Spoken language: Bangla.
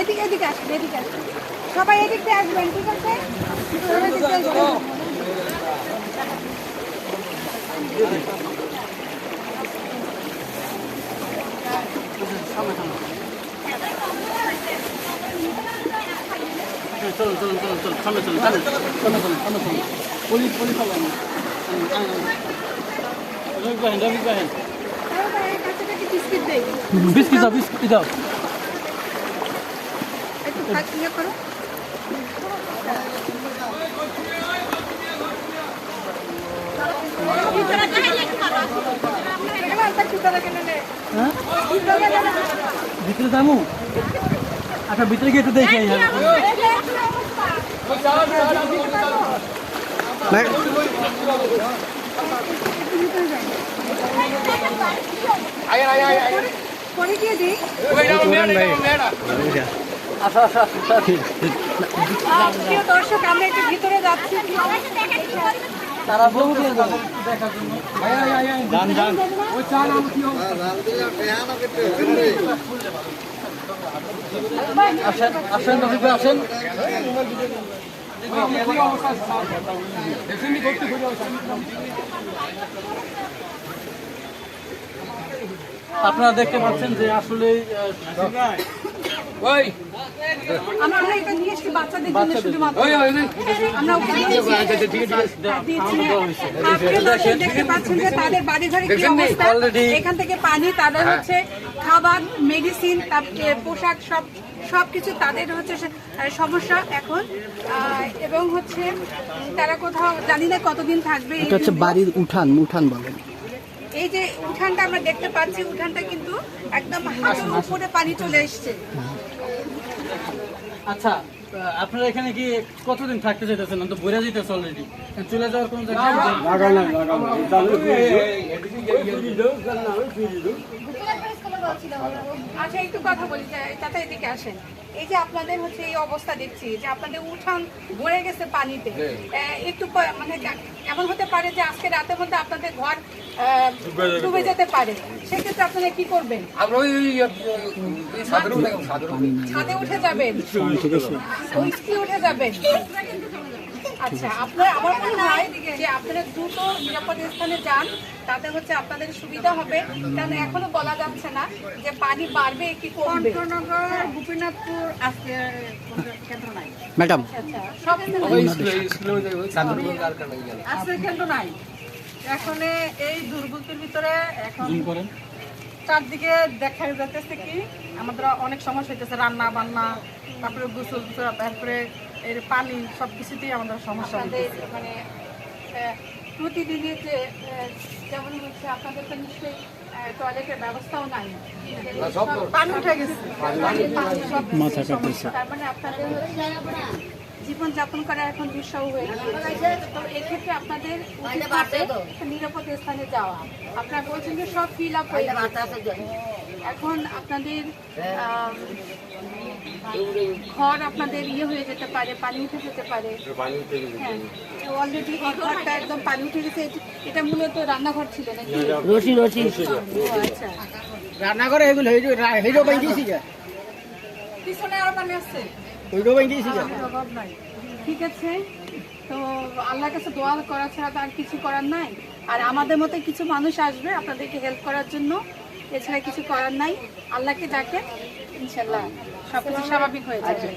এদিকে এদিকে আসেন এদিকে আসেন সবাই এদিক দিয়ে আসবেন ঠিক আছে। চলুন চলুন চলুন চলুন সামনে চলুন সামনে চলুন সামনে চলুন পুলিশ পুলিশ রবি বাহেন রবি বাহেন বিস্কিট বিস্কিট দাও একটু ভাত ইয়ে করো এখানে আনতে কুতারা কেনে নে। হ্যাঁ কুতারা কেনে নে। ভিতরে যাব আচ্ছা ভিতরে গিয়ে একটু দেখে আই হ্যাঁ পরে দিয়ে দিই আচ্ছা আচ্ছা আচ্ছা আহ, প্রিয় দর্শক আমরা একটু ভিতরে যাচ্ছি তারা বহু দিয়ে যাবে দেখার জন্য যান। যান আসেন আসেন রবি আসেন। আপনারা দেখতে পাচ্ছেন যে আসলে আমরা আমরা এটা নিয়ে এসেছি বাচ্চাদের জন্য শুধুমাত্র। আমরা দিয়েছি। হ্যাঁ, আপনি দর্শক দেখতে পাচ্ছেন যে তাদের বাড়ি ঘরে কি অবস্থা? এখান থেকে পানি তাদের হচ্ছে খাবার মেডিসিন তারপরে পোশাক সব সবকিছু তাদের হচ্ছে সমস্যা এখন। এবং হচ্ছে তারা কোথাও জানি না কতদিন থাকবে এটা হচ্ছে বাড়ির উঠান উঠান বলেন এই যে উঠানটা আমরা দেখতে পাচ্ছি উঠানটা কিন্তু একদম হাঁটুর উপরে পানি চলে এসছে। আচ্ছা আপনারা এখানে কি কতদিন থাকতে চাইতেছেন? তো বইরা যেতেছে অলরেডি চলে যাওয়ার কোনো আচ্ছা একটু কথা বলি চাচা এদিকে আসেন। এই যে আপনাদের হচ্ছে এই অবস্থা দেখছি যে আপনাদের উঠান ভরে গেছে পানিতে। আহ, একটু মানে এমন হতে পারে যে আজকে রাতের মধ্যে আপনাদের ঘর আহ, ডুবে যেতে পারে। সেক্ষেত্রে আপনারা কি করবেন? আমরা ওই সাধারণ সাধারণ ছাদে উঠে যাবেন। উইস্কি উঠে যাবেন আচ্ছা আপনার আমার মনে হয় যে আপনারা দ্রুত নিরাপদ স্থানে যান তাতে হচ্ছে আপনাদের সুবিধা হবে। কারণ এখনও বলা যাচ্ছে না যে পানি বাড়বে কি কমবে। গোপীনাথপুর আজকে কেন্দ্র নাই। ম্যাডাম। আচ্ছা সব আজকে কেন্দ্র নাই। এখন এই দুর্ভোগের ভিতরে এখন চারদিকে দেখা যাইতেছে কি আমাদের অনেক সমস্যা হইতেছে রান্না বান্না তারপরে গোসল তারপরে এর পানি সব কিছুতেই আমাদের সমস্যা মানে প্রতিদিনের যে যেমন হচ্ছে আপনাদের তো নিশ্চয়ই টয়লেটের ব্যবস্থাও নাই। পানি উঠে গেছে। মাথা কাটতেছে তার মানে আপনাদের জীবন যাপন করা এখন দুঃসহ হয়ে গিয়েছে তো এক্ষেত্রে আপনাদের নিরাপদ স্থানে যাওয়া। আপনারা বলছেন যে সব ফিল আপ হয়ে গেছে। এখন আপনাদের ঘর আপনাদের ইয়ে হয়ে যেতে পারে পানি উঠে যেতে পারে। পানি উঠে গেছে। হ্যাঁ। অলরেডি ঘরটা একদম পানি উঠে গেছে। এটা মূলত রান্নাঘর ছিল নাকি? রশি আচ্ছা। রান্নাঘরে এগুলো হিরো বাই দিয়েছি যা। পিছনে আরও পানি আসছে। অভাব নাই। ঠিক আছে তো আল্লাহর কাছে দোয়া করা ছাড়া তো আর কিছু করার নাই। আর আমাদের মতো কিছু মানুষ আসবে আপনাদেরকে হেল্প করার জন্য। এছাড়া কিছু করার নাই। আল্লাহকে ডাকে ইনশাল্লাহ সব কিছু স্বাভাবিক হয়ে যাবে।